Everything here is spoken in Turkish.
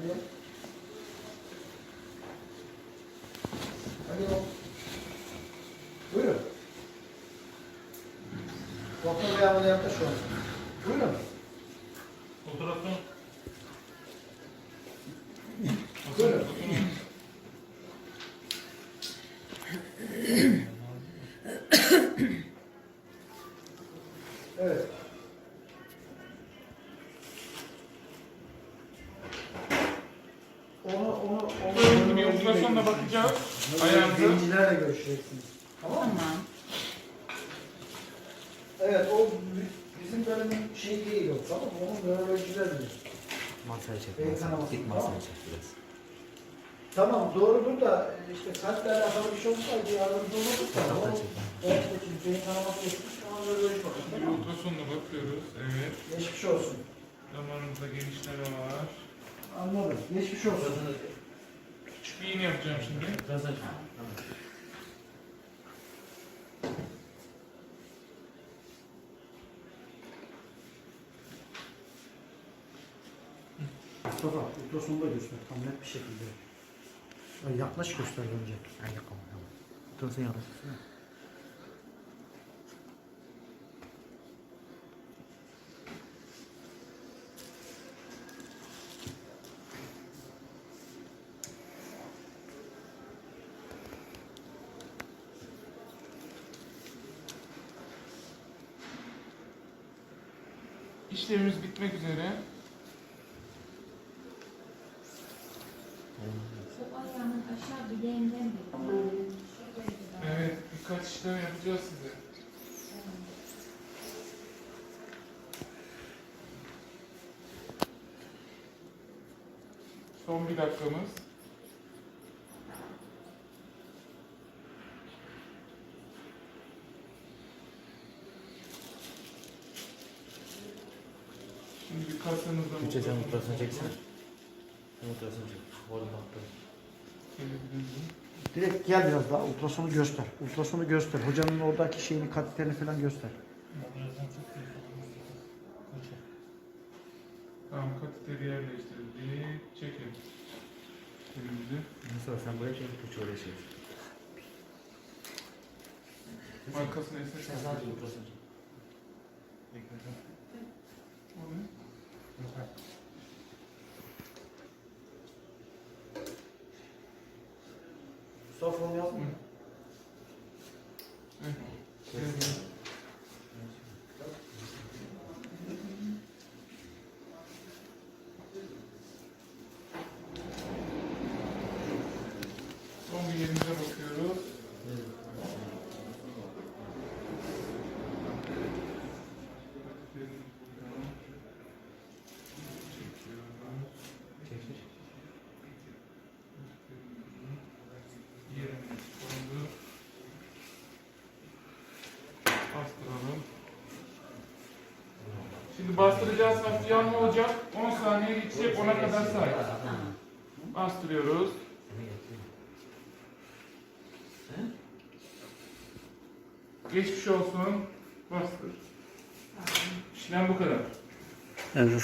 Alo. Alo. Buyurun. Doktor bey ameliyatta şu an. Buyurun. Fotoğraftan. Buyurun. Ultrasonla bakacağız. Ayağınızı. Zencilerle görüşeceksiniz. Tamam mı? Tamam. Evet, o bi- bizim bölümün şey değil o, tamam mı? Onun nörolojiler bilir. Masaya çek. Beyin masaya. kanaması, Dik tamam. masaya çek biraz. Tamam, doğrudur da işte kalple alakalı bir şey olsaydı yardımcı olurduk da. O, çek. evet, beyin kanaması geçmiş, ama nöroloji bakın, Bir tamam mı? ultrasonla bakıyoruz. Evet. Geçmiş olsun. Damarınızda genişleme var. Anladım, geçmiş olsun. Bir iğne yapacağım şimdi. Mustafa, ultrasonu da göster, tam net bir şekilde. Yaklaş göster önce. Ay yok ama tamam. İşlemimiz bitmek üzere. Evet. Birkaç işlem yapacağız size. Son bir dakikamız. Şimdi bir kasanızda Üçe sen ultrason çeksene. Sen ultrason çek. Oğlum baktı. Direkt gel biraz daha, ultrasonu göster. Ultrasonu göster. Hocanın oradaki şeyini, katiterini falan göster. Tamam kateteri yerleştirildi. Çekin. Elimizi. Mustafa sen buraya çek. Üç oraya çek. Arkasına esnek. Sen sadece ultrason çek. O Mustafa onu yazdın mı? Evet. Son bir yerimize bakıyoruz. Çek çek. Yerimiz kondu. Bastıralım. Şimdi bastıracağız hafif yanma olacak. 10 saniye geçecek. 10'a kadar say. Bastırıyoruz. Geçmiş olsun. Bastır. İşlem bu kadar. Evet.